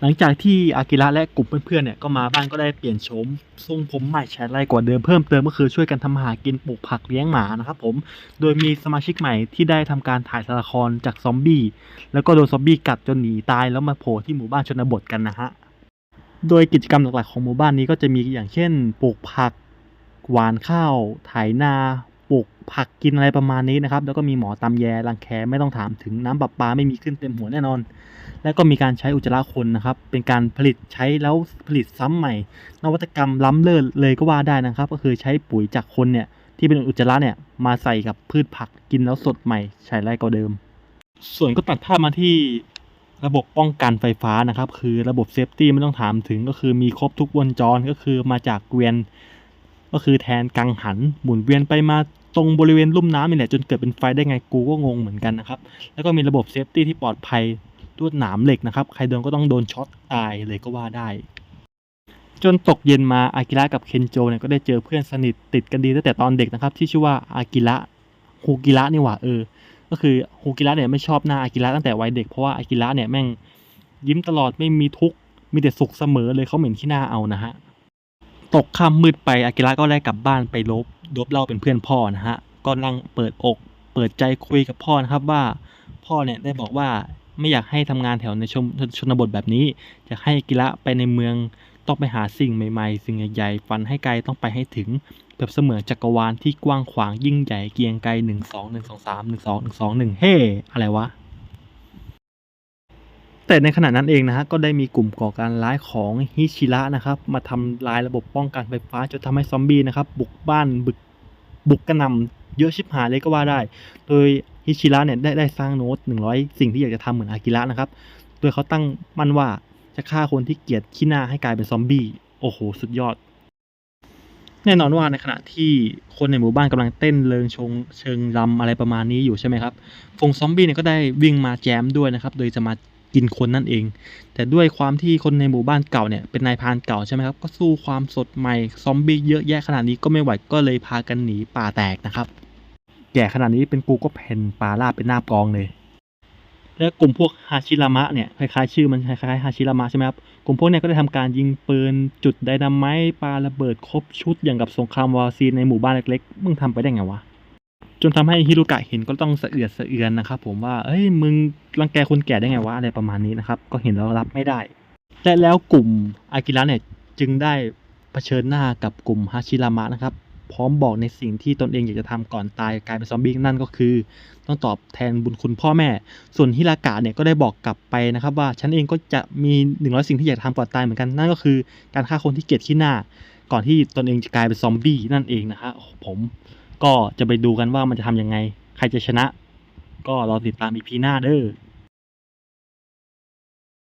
หลังจากที่อากิระและกลุ่มเพื่อนๆเนี่ยก็มาบ้านก็ได้เปลี่ยนโฉมทรงผมใหม่แฉไลกว่าเดิมเพิ่มเติมก็คือช่วยกันทำมาหากินปลูกผักเลี้ยงหมานะครับผมโดยมีสมาชิกใหม่ที่ได้ทำการถ่ายละครจากซอมบี้แล้วก็โดนซอมบี้กัดจนหนีตายแล้วมาโผล่ที่หมู่บ้านชนบทกันนะฮะโดยกิจกรรมหลักๆของหมู่บ้านนี้ก็จะมีอย่างเช่น ปลูกผักหวานข้าวไถนา ปลูกผักกินอะไรประมาณนี้นะครับ แล้วก็มีหมอตำแยรังแคไม่ต้องถามถึงน้ำประปาไม่มีขึ้นเต็มหัวแน่นอน แล้วก็มีการใช้อุจจาระคนนะครับ เป็นการผลิตใช้แล้วผลิตซ้ำใหม่ นวัตกรรมล้ำเลิศเลยก็ว่าได้นะครับ ก็คือใช้ปุ๋ยจากคนเนี่ยที่เป็นอุจจาระเนี่ยมาใส่กับพืชผักกินแล้วสดใหม่ใช้ไรกว่าเดิม ส่วนก็ตัดภาพมาที่ระบบป้องกันไฟฟ้านะครับ คือระบบเซฟตี้ไม่ต้องถามถึงก็คือมีครบทุกวงจรก็คือมาจากเกวียนก็คือแทนกังหันหมุนเวียนไปมา ตรงบริเวณลุ่มน้ำนี่แหละจนเกิดเป็นไฟได้ไงกูก็งงเหมือนกันนะครับ แล้วก็มีระบบเซฟตี้ที่ปลอดภัยลวดหนามเหล็กนะครับ ใครโดนก็ต้องโดนช็อตตายเลยก็ว่าได้ จนตกเย็นมาอากิระกับเคนโจเนี่ยก็ได้เจอเพื่อนสนิทติดกันดีตั้งแต่ตอนเด็กนะครับ ที่ชื่อว่าอากิระฮูกิระนี่หว่าเออ ก็คือฮูกิระเนี่ยไม่ชอบหน้าอากิระตั้งแต่วัยเด็กเพราะว่าอากิระเนี่ยแม่งยิ้มตลอดไม่มีทุกข์มีแต่สุขเสมอเลยเขาเหม็นขี้หน้าเอานะฮะตกค่ำมืดไปอากิระก็ได้กลับบ้านไปลบ ลบเล่าเป็นเพื่อนพ่อนะฮะก็นั่งเปิดอกเปิดใจคุยกับพ่อนะครับว่า พ่อเนี่ยได้บอกว่าไม่อยากให้ทำงานแถวในชนชนบทแบบนี้อยากให้กิระไปในเมืองต้องไปหาสิ่งใหม่ๆ สิ่งใหญ่ๆฝันให้ไกลต้องไปให้ถึงเปรียบเสมือนจักรวาลที่กว้างขวางยิ่งใหญ่เกียงไกรหนึ่งสองหนึ่งสองสามหนึ่งสองหนึ่งสองหนึ่งเฮ้ อะไรวะ แต่ในขณะนั้นเองนะฮะก็ได้มีกลุ่มก่อการร้ายของฮิชิระนะครับมาทำลายระบบป้องกันไฟฟ้าจนทำให้ซอมบี้นะครับบุกบ้านบุกบุกกระหน่ำเยอะชิบหายเลยก็ว่าได้ โดยฮิชิระเนี่ยได้ได้สร้างโน้ต 100 สิ่งที่อยากจะทำเหมือนอากิระนะครับ โดยเขาตั้งมั่นว่าจะฆ่าคนที่เกลียดขี้หน้าให้กลายเป็นซอมบี้ โอ้โห สุดยอด แน่นอนว่าในขณะที่คนในหมู่บ้านกำลังเต้นเริงชงเชิงรำอะไรประมาณนี้อยู่ใช่ไหมครับ ฟงซอมบี้เนี่ยก็ได้วิ่งมาแจมด้วยนะครับ โดยจะมา กินคนนั่นเอง แต่ด้วยความที่คนในหมู่บ้านเก่าเนี่ยเป็นนายพรานเก่าใช่ไหมครับก็สู้ความสดใหม่ซอมบี้เยอะแยะขนาดนี้ก็ไม่ไหวก็เลยพากันหนีป่าแตกนะครับแก่ขนาดนี้เป็นกูก็เพ่นปลาลาบเป็นหน้ากองเลยและกลุ่มพวกฮาชิรามะเนี่ยคล้ายๆชื่อมันคล้ายๆฮาชิรามะใช่ไหมครับกลุ่มพวกเนี่ยก็ได้ทำการยิงปืนจุดไดนาไมต์ปาระเบิดครบชุดอย่างกับสงครามวาซีนในหมู่บ้านเล็กๆมึงทำไปได้ไงวะ จนทำให้ฮิรุกะเห็นก็ต้องสะเอือดสะเอือนนะครับผมว่าเอ้ยมึงรังแกคนแก่ได้ไงวะอะไรประมาณนี้นะครับ ก็เห็นแล้วรับไม่ได้ และแล้วกลุ่มอากิระเนี่ยจึงได้เผชิญหน้ากับกลุ่มฮาชิรามะนะครับ พร้อมบอกในสิ่งที่ตนเองอยากจะทำก่อนตายกลายเป็นซอมบี้นั่นก็คือ ต้องตอบแทนบุญคุณพ่อแม่ ส่วนฮิรากะเนี่ยก็ได้บอกกลับไปนะครับ ว่าฉันเองก็จะมีหนึ่งร้อยสิ่งที่อยากทำก่อนตายเหมือนกันนั่นก็คือ การฆ่าคนที่เกลียดขี้หน้า ก่อนที่ตนเองจะกลายเป็นซอมบี้นั่นเองนะฮะผม ก็จะไปดูกันว่ามันจะทำยังไง ใครจะชนะ ก็รอติดตามอีพีหน้าเด้อ